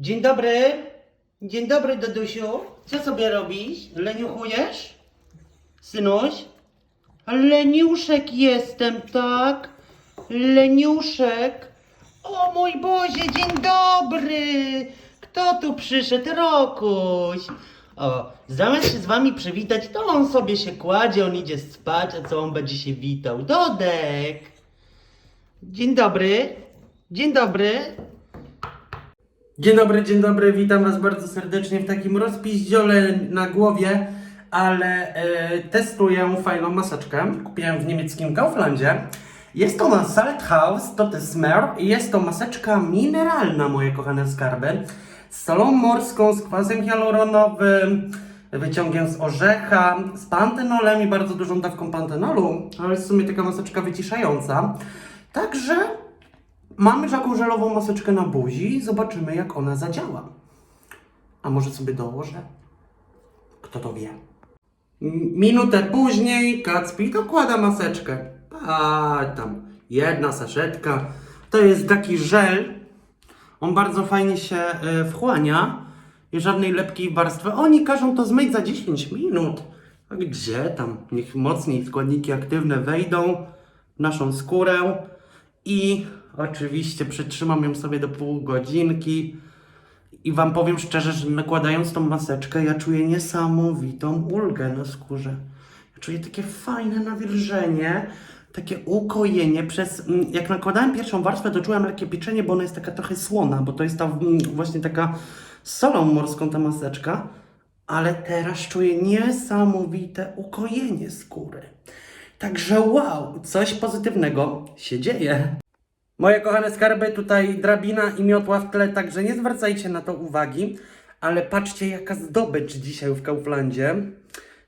Dzień dobry. Dzień dobry, Dodusiu. Co sobie robisz? Leniuchujesz? Synuś? Leniuszek jestem, tak? Leniuszek. O mój Boże, dzień dobry. Kto tu przyszedł? Rokuś. O, zamiast się z wami przywitać, to on sobie się kładzie, on idzie spać, a co on będzie się witał? Dodek. Dzień dobry. Dzień dobry. Dzień dobry, dzień dobry, witam Was bardzo serdecznie w takim rozpiździole na głowie, ale e, testuję fajną maseczkę. Kupiłem w niemieckim Kauflandzie. Jest to na Salthaus Totesmer i jest to maseczka mineralna, moje kochane skarby, z solą morską, z kwasem hialuronowym, wyciągiem z orzecha, z pantenolem i bardzo dużą dawką pantenolu, ale jest w sumie taka maseczka wyciszająca. Także Mamy taką żelową maseczkę na buzi zobaczymy, jak ona zadziała. A może sobie dołożę? Kto to wie? Minutę później Kacpi dokłada maseczkę. A tam, jedna saszetka. To jest taki żel. On bardzo fajnie się e, wchłania i żadnej lepkiej warstwy. Oni każą to zmyć za 10 minut. A gdzie tam? Niech mocniej składniki aktywne wejdą w naszą skórę i oczywiście przytrzymam ją sobie do pół godzinki. I wam powiem szczerze, że nakładając tą maseczkę, ja czuję niesamowitą ulgę na skórze. Ja czuję takie fajne nawilżenie, takie ukojenie. Przez, mm, jak nakładałem pierwszą warstwę, to czułem lekkie pieczenie, bo ona jest taka trochę słona, bo to jest ta mm, właśnie taka solą morską ta maseczka. Ale teraz czuję niesamowite ukojenie skóry. Także wow, coś pozytywnego się dzieje. Moje kochane skarby, tutaj drabina i miotła w tle, także nie zwracajcie na to uwagi. Ale patrzcie, jaka zdobycz dzisiaj w Kauflandzie.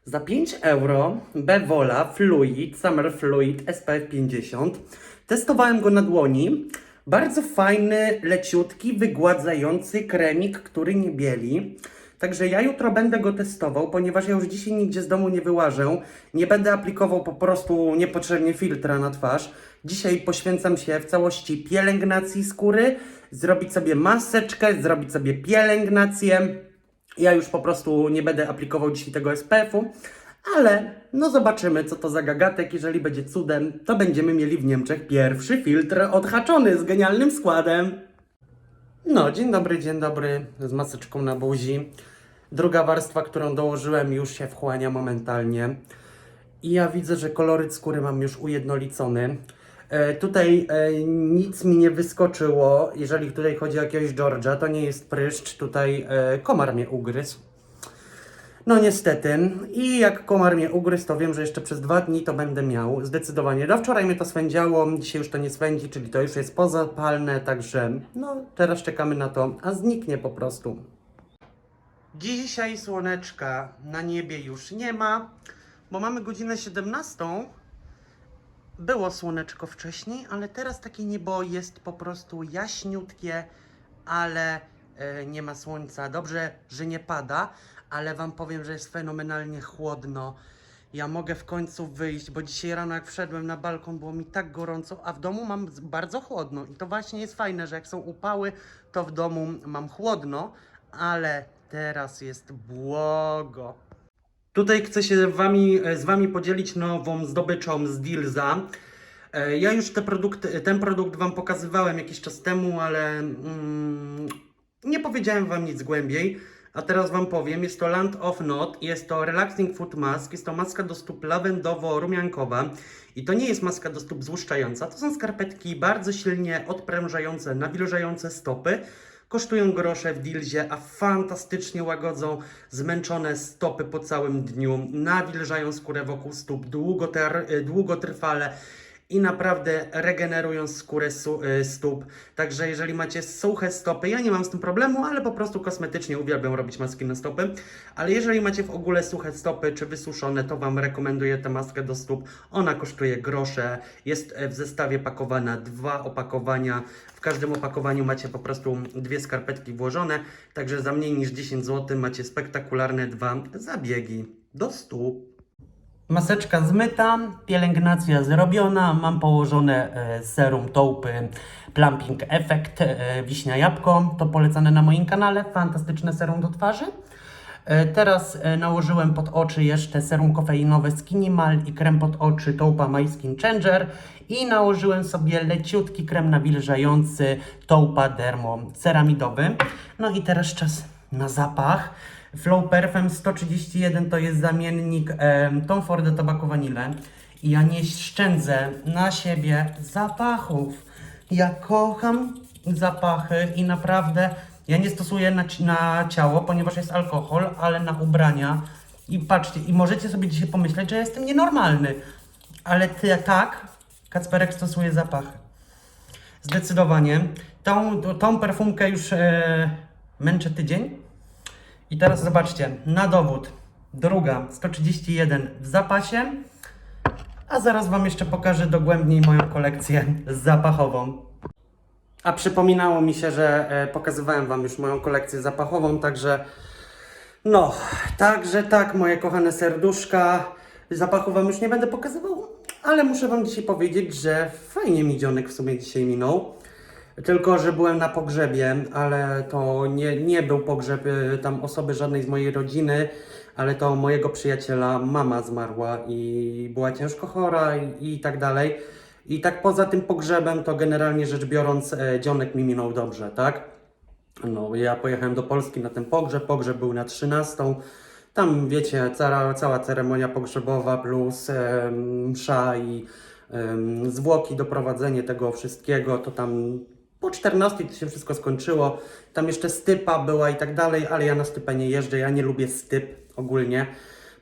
Za 5 euro Bevola Fluid, Summer Fluid SPF 50. Testowałem go na dłoni. Bardzo fajny, leciutki, wygładzający kremik, który nie bieli. Także ja jutro będę go testował, ponieważ ja już dzisiaj nigdzie z domu nie wyłażę. Nie będę aplikował po prostu niepotrzebnie filtra na twarz. Dzisiaj poświęcam się w całości pielęgnacji skóry, zrobić sobie maseczkę, zrobić sobie pielęgnację. Ja już po prostu nie będę aplikował dzisiaj tego SPF-u, ale no zobaczymy, co to za gagatek. Jeżeli będzie cudem, to będziemy mieli w Niemczech pierwszy filtr odhaczony z genialnym składem. No, dzień dobry, dzień dobry, z maseczką na buzi. Druga warstwa, którą dołożyłem, już się wchłania momentalnie. I ja widzę, że koloryt skóry mam już ujednolicony. E, tutaj e, nic mi nie wyskoczyło, jeżeli tutaj chodzi o jakiegoś George'a, to nie jest pryszcz, tutaj e, komar mnie ugryzł. No niestety. I jak komar mnie ugryzł, to wiem, że jeszcze przez dwa dni to będę miał. Zdecydowanie. Do wczoraj mnie to swędziało, dzisiaj już to nie swędzi, czyli to już jest pozapalne, także no teraz czekamy na to, a zniknie po prostu. Dzisiaj słoneczka na niebie już nie ma, bo mamy godzinę 17. Było słoneczko wcześniej, ale teraz takie niebo jest po prostu jaśniutkie, ale e, nie ma słońca. Dobrze, że nie pada, ale Wam powiem, że jest fenomenalnie chłodno. Ja mogę w końcu wyjść, bo dzisiaj rano jak wszedłem na balkon było mi tak gorąco, a w domu mam bardzo chłodno. I to właśnie jest fajne, że jak są upały, to w domu mam chłodno, ale teraz jest błogo. Tutaj chcę się wami, e, z Wami podzielić nową zdobyczą z Dealza. E, Ja już te produkty, ten produkt Wam pokazywałem jakiś czas temu, ale mm, nie powiedziałem Wam nic głębiej. A teraz Wam powiem, jest to Land of Not, jest to Relaxing Foot Mask, jest to maska do stóp lawendowo-rumiankowa i to nie jest maska do stóp złuszczająca, to są skarpetki bardzo silnie odprężające, nawilżające stopy. Kosztują grosze w Dilzie, a fantastycznie łagodzą zmęczone stopy po całym dniu, nawilżają skórę wokół stóp długotrwale i naprawdę regenerują skórę y, stóp. Także jeżeli macie suche stopy, ja nie mam z tym problemu, ale po prostu kosmetycznie uwielbiam robić maski na stopy. Ale jeżeli macie w ogóle suche stopy czy wysuszone, to Wam rekomenduję tę maskę do stóp. Ona kosztuje grosze, jest e, w zestawie pakowana dwa opakowania. W każdym opakowaniu macie po prostu dwie skarpetki włożone, także za mniej niż 10 zł macie spektakularne dwa zabiegi do stóp. Maseczka zmyta, pielęgnacja zrobiona, mam położone e, serum taupy Plumping Effect e, wiśnia jabłko, to polecane na moim kanale, fantastyczne serum do twarzy. E, Teraz nałożyłem pod oczy jeszcze serum kofeinowe Skinimal i krem pod oczy Taupa My Skin Changer i nałożyłem sobie leciutki krem nawilżający Taupa Dermo ceramidowy. No i teraz czas na zapach. Flow Perfum 131 to jest zamiennik e, Tom Ford Tobacco Vanille i ja nie szczędzę na siebie zapachów. Ja kocham zapachy i naprawdę ja nie stosuję na, na ciało, ponieważ jest alkohol, ale na ubrania. I patrzcie, i możecie sobie dzisiaj pomyśleć, że jestem nienormalny. Ale ty tak, Kacperek stosuje zapachy. Zdecydowanie. Tą, tą perfumkę już e, męczę tydzień. I teraz zobaczcie, na dowód. Druga, 131 w zapasie. A zaraz Wam jeszcze pokażę dogłębniej moją kolekcję zapachową. A przypominało mi się, że e, pokazywałem Wam już moją kolekcję zapachową, także no, także tak, moje kochane serduszka. Zapachu Wam już nie będę pokazywał, ale muszę Wam dzisiaj powiedzieć, że fajnie mi dzionek w sumie dzisiaj minął. Tylko, że byłem na pogrzebie, ale to nie, nie był pogrzeb y, tam osoby żadnej z mojej rodziny, ale to mojego przyjaciela mama zmarła i była ciężko chora i, i tak dalej. I tak poza tym pogrzebem, to generalnie rzecz biorąc, e, dzionek mi minął dobrze, tak? No, ja pojechałem do Polski na ten pogrzeb. Pogrzeb był na 13. Tam, wiecie, cała, cała ceremonia pogrzebowa plus em, msza i em, zwłoki, doprowadzenie tego wszystkiego, to tam po 14 to się wszystko skończyło. Tam jeszcze stypa była i tak dalej, ale ja na stypę nie jeżdżę. Ja nie lubię styp ogólnie,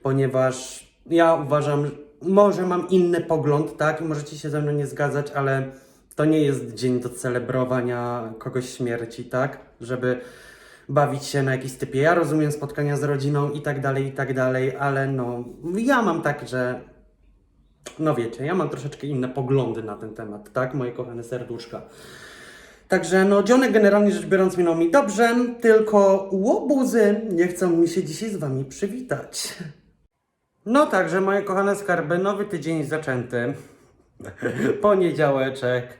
ponieważ ja uważam, że może mam inny pogląd, tak? I możecie się ze mną nie zgadzać, ale to nie jest dzień do celebrowania kogoś śmierci, tak? Żeby bawić się na jakiś typie. Ja rozumiem spotkania z rodziną i tak dalej, i tak dalej, ale no, ja mam tak, że no wiecie, ja mam troszeczkę inne poglądy na ten temat, tak? Moje kochane serduszka. Także no, dzionek generalnie rzecz biorąc minął mi dobrze, tylko łobuzy nie chcą mi się dzisiaj z wami przywitać. No także, moje kochane skarby, nowy tydzień zaczęty. Poniedziałeczek.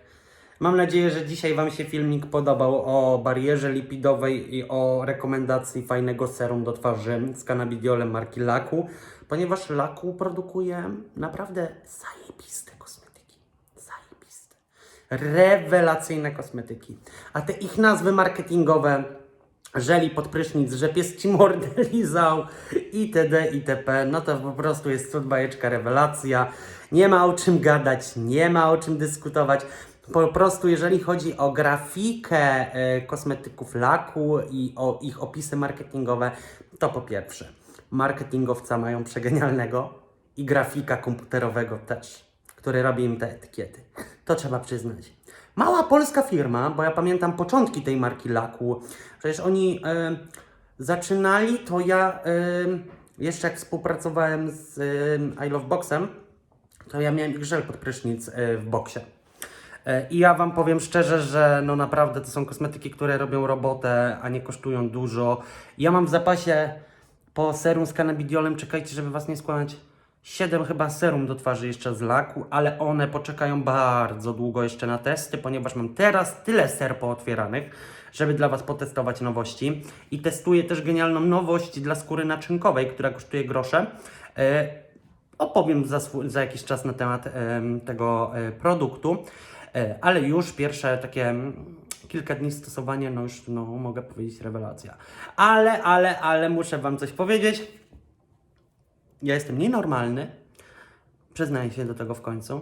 Mam nadzieję, że dzisiaj Wam się filmik podobał o barierze lipidowej i o rekomendacji fajnego serum do twarzy z cannabidiolem marki Laku, ponieważ Laku produkuje naprawdę. Zajebiste. Rewelacyjne kosmetyki. A te ich nazwy marketingowe żeli pod prysznic, że pies ci mordę lizał itd. itp. No to po prostu jest cud bajeczka rewelacja. Nie ma o czym gadać, nie ma o czym dyskutować. Po prostu jeżeli chodzi o grafikę e, kosmetyków laku i o ich opisy marketingowe, to po pierwsze, marketingowca mają przegenialnego i grafika komputerowego też, który robi im te etykiety. To trzeba przyznać. Mała polska firma, bo ja pamiętam początki tej marki laku. Przecież oni e, zaczynali, to ja e, jeszcze jak współpracowałem z e, I Love Boxem, to ja miałem ich żel pod prysznic e, w boksie. E, I ja Wam powiem szczerze, że no naprawdę to są kosmetyki, które robią robotę, a nie kosztują dużo. Ja mam w zapasie po serum z cannabidiolem, czekajcie, żeby Was nie skłamać, 7 chyba serum do twarzy jeszcze z laku, ale one poczekają bardzo długo jeszcze na testy, ponieważ mam teraz tyle ser pootwieranych, żeby dla Was potestować nowości. I testuję też genialną nowość dla skóry naczynkowej, która kosztuje grosze. E, opowiem za, za jakiś czas na temat em, tego e, produktu, e, ale już pierwsze takie mm, kilka dni stosowania, no już no, mogę powiedzieć rewelacja. Ale, ale, ale muszę Wam coś powiedzieć. Ja jestem nienormalny, przyznaję się do tego w końcu,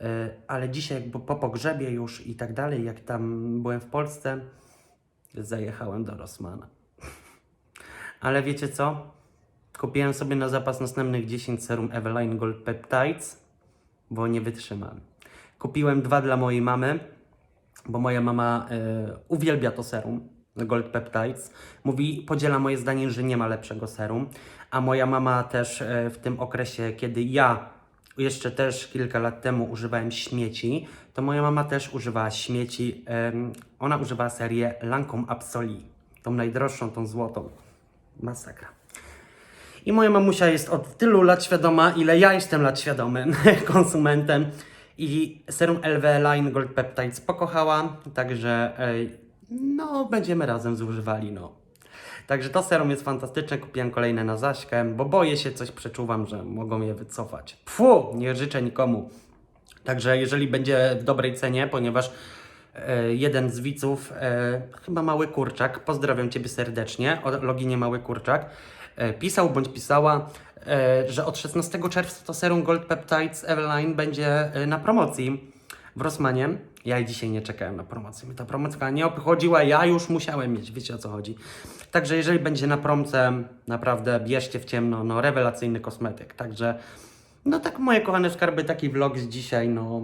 e, ale dzisiaj jakby po pogrzebie już i tak dalej, jak tam byłem w Polsce, zajechałem do Rossmana. Ale wiecie co? Kupiłem sobie na zapas następnych 10 serum Eveline Gold Peptides, bo nie wytrzymam. Kupiłem dwa dla mojej mamy, bo moja mama e, uwielbia to serum Gold Peptides. Mówi, podziela moje zdanie, że nie ma lepszego serum. A moja mama też e, w tym okresie, kiedy ja jeszcze też kilka lat temu używałem śmieci, to moja mama też używała śmieci. Ona używała serię Lancome Absoli. Tą najdroższą, tą złotą. Masakra. I moja mamusia jest od tylu lat świadoma, ile ja jestem lat świadomym konsumentem. I serum LV Line Gold Peptides pokochała, także no będziemy razem zużywali, no. Także to serum jest fantastyczne, kupiłem kolejne na Zaśkę, bo boję się, coś przeczuwam, że mogą je wycofać. Pfu, nie życzę nikomu. Także jeżeli będzie w dobrej cenie, ponieważ e, jeden z widzów, e, chyba Mały Kurczak, pozdrawiam Ciebie serdecznie, o loginie Mały Kurczak, e, pisał bądź pisała, e, że od 16 czerwca to serum Gold Peptides Eveline będzie e, na promocji w Rossmanie. Ja dzisiaj nie czekałem na promocję. Mnie ta promocja nie obchodziła, ja już musiałem mieć, wiecie o co chodzi. Także jeżeli będzie na promce, naprawdę bierzcie w ciemno, no rewelacyjny kosmetyk. Także no tak, moje kochane skarby, taki vlog z dzisiaj, no.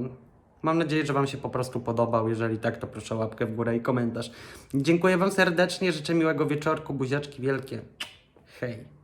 Mam nadzieję, że Wam się po prostu podobał. Jeżeli tak, to proszę łapkę w górę i komentarz. Dziękuję Wam serdecznie, życzę miłego wieczorku, buziaczki wielkie. Hej.